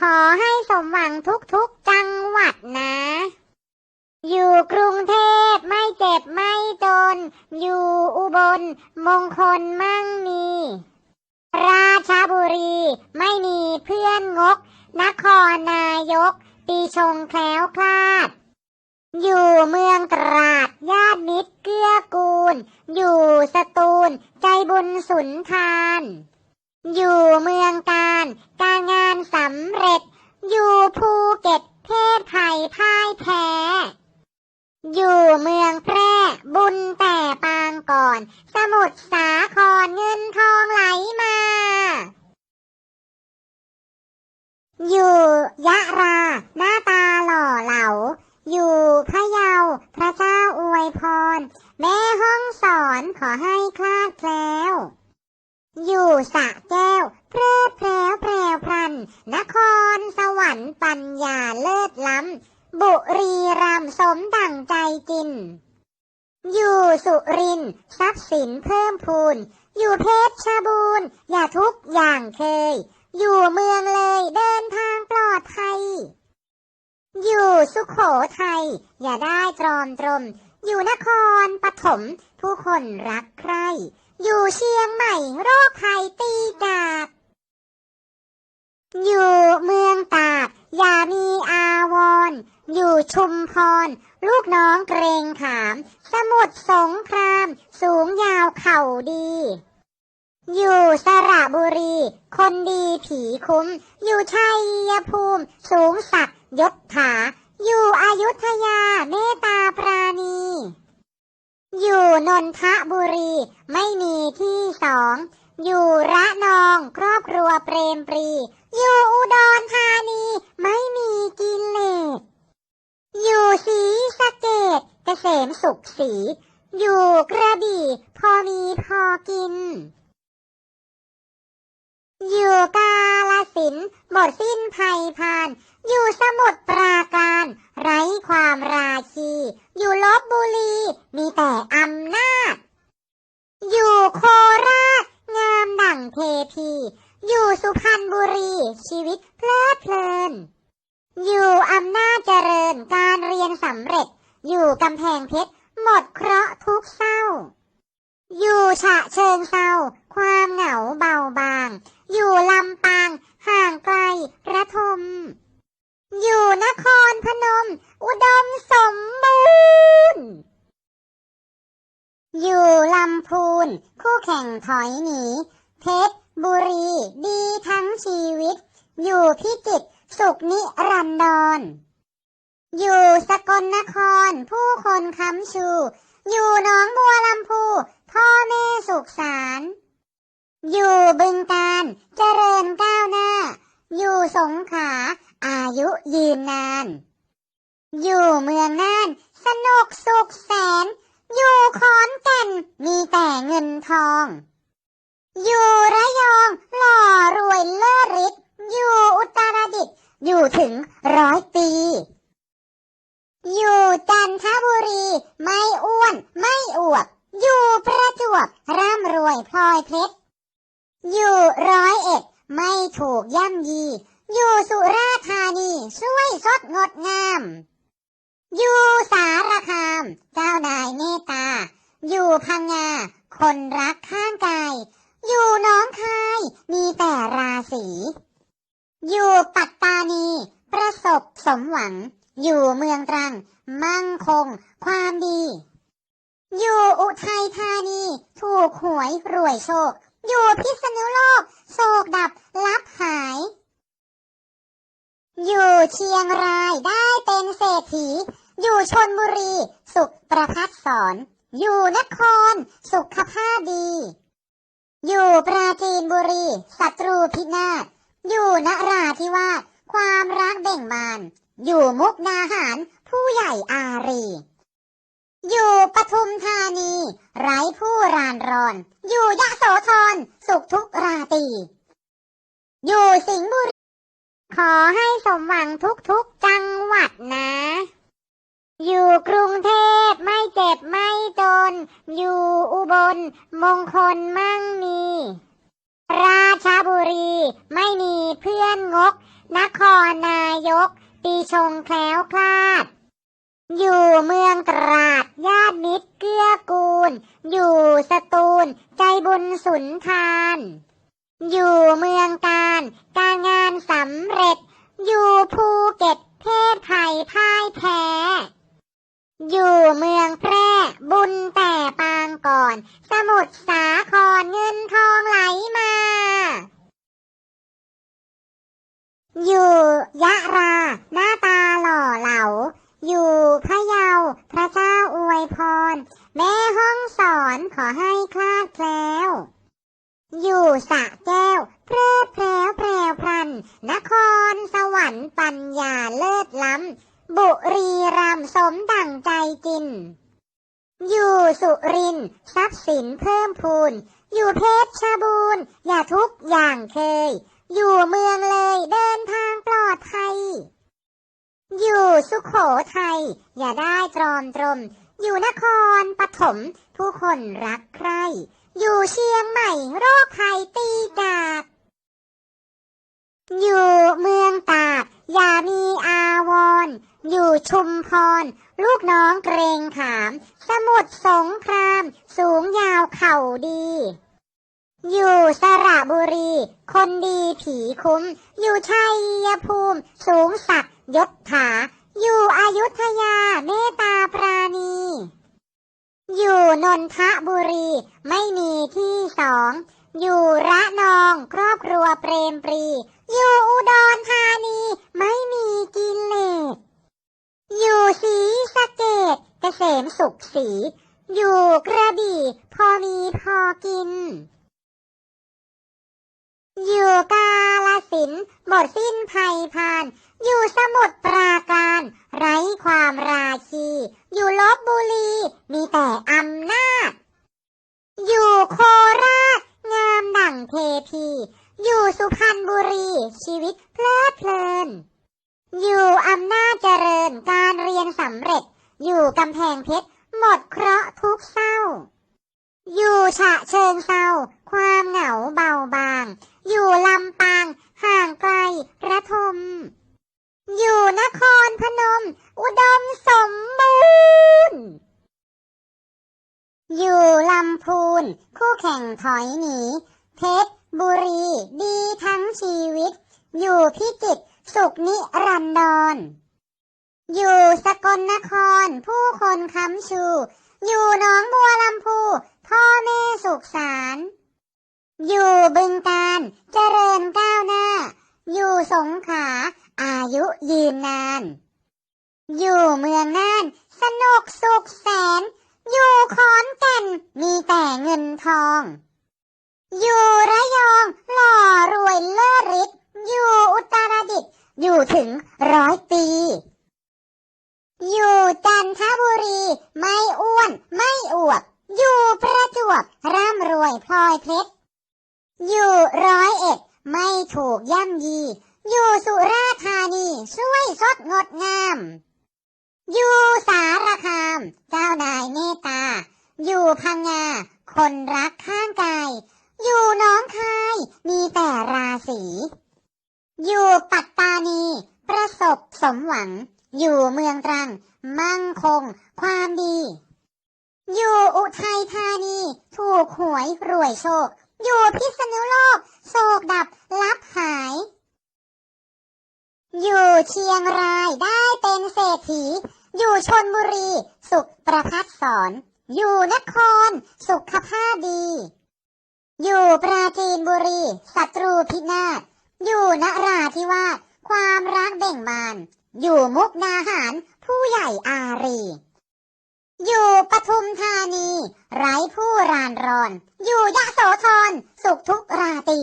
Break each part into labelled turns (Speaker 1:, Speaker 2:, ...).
Speaker 1: ขอให้สมหวังทุกๆจังหวัดนะ อยู่กรุงเทพไม่เจ็บไม่จน อยู่อุบลมงคลมั่งมี ราชบุรีไม่มีเพื่อนงก นครนายก ปีชงแคล้วคลาด อยู่เมืองตราดญาติมิตรเกื้อกูล อยู่สตูล ใจบุญสุนทาน อยู่เมืองการ การงานสำเร็จ อยู่ภูเก็ตเพศภัยพ่ายแพ้อยู่เมืองแพร่บุญแต่ปางก่อน สมุทรสาครเงินทองไหลมา อยู่ยะรา หน้าตาหล่อเหลา อยู่พะเยา พระเจ้าอวยพร แม่ห้องสอนขอให้คลาดแคล้ว อยู่สระแก้ว เพลิดเพลวแพรวพรัน นครสวรรค์ปัญญาเลิศล้ำ บุรีรัมสมดั่งใจกิน อยู่สุรินทร์ทรัพย์สินเพิ่มพูน อยู่เพชรชบูรณ์อย่าทุกอย่างเคย อยู่เมืองเลยเดินทางปลอดภัย อยู่สุขโขทัยอย่าได้ตรอมตรม อยู่นครปฐมผู้คนรักใคร อยู่เชียงใหม่โรคภัยตีจากอยู่เมืองตาก อย่ามีอาวรณ์อยู่ชุมพร ลูกน้องเกรงขาม สมุทรสงคราม สูงยาวเข่าดี อยู่สระบุรี คนดีผีคุ้ม อยู่ชัยภูมิ สูงศักดิ์ยศถา อยู่าเมตตาปราณี อยู่ นนทบุรีไม่มีที่สอง อยู่ระนองครอบครัวเปรมปรี อยู่อุดรธานีไม่มีกิเลสอยู่ศรีสะเกดเกษมสุขสี อยู่กระบี่พอมีพอกิน อยู่กาลสินหมดสิ้นภัยพาน อยู่สมุทรปราการ ไร้ความราชี อยู่ลบบุรี มีแต่อำนาจ อยู่โคราช งามดั่งเทพี อยู่สุพรรณบุรี ชีวิตเพลิดเพลิน อยู่อำนาจเจริญการเรียนสำเร็จ อยู่กำแพงเพชรหมดเคราะห์ทุกเศร้า อยู่ฉะเชิงเศร้าความเหงาเบาบาง อยู่ลำปาง ห่างไกลระทม อยู่นครพนม อุดมสมบูรณ์ อยู่ลำพูน คู่แข่งถอยหนี เพชรบุรีดีทั้งชีวิต อยู่พิจิตรสุขนิรันดร อยู่สกลนคร ผู้คนค้ำชู อยู่หนองบัวลำพู พ่อแม่สุขสาร อยู่บึงการเจริญก้าวหน้า อยู่สงขา อายุยืนนาน อยู่เมืองน่าน สนุกสุขแสน อยู่ขอนแก่นมีแต่เงินทอง อยู่ระยองหล่อรวยเลิศฤทธิ์อยู่อุตรดิตถ์อยู่ถึงร้อยปี อยู่จันทบุรี ไม่อ้วน ไม่อวบอยู่ประจวบร่ำรวยพลอยเพชร ไม่ถูกย่ำยี อยู่สุราธานีช่วยสดงดงาม อยู่สารคาม เจ้านายเมตตา อยู่พังงา คนรักข้างกาย อยู่หน้องคาย มีแต่ราศีอยู่ปัตตานี ประสบสมหวัง อยู่เมืองตรัง มั่งคง ความดี อยู่อุทัยธานี ถูกหวยรวยโชค อยู่พิษณุโลก โศกดับลับหาย อยู่ เชียงรายได้เป็นเศรษฐี อยู่ชนบุรี สุขประพัดสอนอยู่นคร สุขภาพดี อยู่ปราจีนบุรีศัตรูพินาศอยู่นราธิวาสความรักเบ่งบาน อยู่มุกดาหาร ผู้ใหญ่อารี อยู่ปทุมธานี ไร้ผู้รานรอน อยู่ยะโสธรสุขทุกราตีอยู่สิงห์บุรี ขอให้สมหวังทุกๆจังหวัดนะ อยู่กรุงเทพไม่เจ็บไม่จน อยู่อุบลมงคลมั่งมี ราชบุรีไม่มีเพื่อนงกนนครนายก ปีชงแคล้วคลาด อยู่เมืองตราดญาติมิตรเกื้อกูล อยู่สตูล ใจบุญสุนทาน อยู่เมืองการ การงานสำเร็จ อยู่ภูเก็ตเพศภัยพ่ายแพ้อยู่เมืองแพร่บุญแต่ปางก่อน สมุทรสาครเงินทองไหลมา อยู่ยะรา หน้าตาหล่อเหลา อยู่พะเยา พระเจ้าอวยพร แม่ห้องสอนขอให้คลาดแคล้ว อยู่สระแก้ว เพลิดเพล้วแพรวพรั นครสวรรค์ปัญญาเลิศล้ำ บุรีรัมย์สมดั่งใจกิน อยู่สุรินทร์ทรัพย์สินเพิ่มพูน อยู่เพชรชบูรณ์อย่าทุกอย่างเคย อยู่เมืองเลยเดินทางปลอดภัย อยู่สุขโขทัยอย่าได้ตรอมตรม อยู่นครปฐมผู้คนรักใคร อยู่เชียงใหม่โรคภัยตีจาก อยู่เมืองตาก อย่ามีอาวรณ์อยู่ชุมพร ลูกน้องเกรงขาม สมุทรสงคราม สูงยาวเข่าดี อยู่สระบุรี คนดีผีคุ้ม อยู่ชัยภูมิ สูงศักดิ์ยศถา อยู่อยุธยาเมตตาปราณี อยู่นนทบุรี ไม่มีที่สอง อยู่ระนองครอบครัวเปรมปรี อยู่อุดรธานีไม่มีกิเลสอยู่ศรีสะเกดเกษมสุขสี อยู่กระบี่พอมีพอกิน อยู่กาลสินหมดสิ้นภัยพาน อยู่สมุทรปราการ ไร้ความราคีอยู่ลบบุรีมีแต่อำนาจ อยู่โคราช รั่งเทพี อยู่สุพรรณบุรี ชีวิตเพลิดเพลิน อยู่อำนาจเจริญการเรียนสำเร็จ อยู่กำแพงเพชรหมดเคราะห์ทุกเศร้า อยู่ฉะเชิงเศร้าความเหงาเบาบาง อยู่ลำปางห่างไกลระทม อยู่นครพนม อุดมสมบูรณ์อยู่ลำพูน คู่แข่งถอยหนี เพชรบุรี ดีทั้งชีวิต อยู่พิจิตรสุขนิรันดรอยู่สกลนคร ผู้คนค้ำชู อยู่หนองบัวลำพู พ่อแม่สุขสารอยู่บึงการเจริญก้าวหน้า อยู่สงขา อายุยืนนาน อยู่เมืองน่าน สนุกสุขแสน อยู่ขอนแก่นมีแต่เงินทอง อยู่ระยองหล่อรวยเลิศฤทธิ์อยู่อุตรดิตถ์อยู่ถึงร้อยปี อยู่จันทบุรี ไม่อ้วนไม่อวบอยู่ประจวบร่ำรวยพลอยเพชร อยู่ร้อยเอ็ด ไม่ถูกย่ำยี อยู่สุราษฎร์ธานีช่วยสดงดงาม อยู่สารคาม เจ้านายเมตตา อยู่พังงา คนรักข้างกาย อยู่น้องคาย มีแต่ราศีอยู่ปัตตานี ประสบสมหวัง อยู่เมืองตรัง มั่งคง ความดี อยู่อุทัยธานี ถูกหวยรวยโชค อยู่พิษณุโลก โศกดับลับหาย อยู่เชียงรายได้เป็นเศรษฐี อยู่ชนบุรี สุขประพัดสอน อยู่นคร สุขภาพดี อยู่ปราจีนบุรีศัตรูพินาศ อยู่นราธิวาสความรักเบ่งบาน อยู่มุกดาหาร ผู้ใหญ่อารี อยู่ปทุมธานี ไร้ผู้รานรอน อยู่ยะโสธรสุขทุกราตี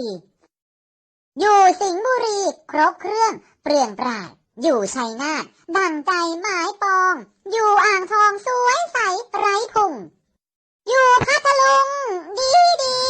Speaker 1: อยู่สิงห์บุรี ครบเครื่องเปลี่ยนปราด อยู่ชัยนาทดังใจหมายปอง อยู่อ่างทองสวยใสไร้พุงอยู่พัทลุงดีดี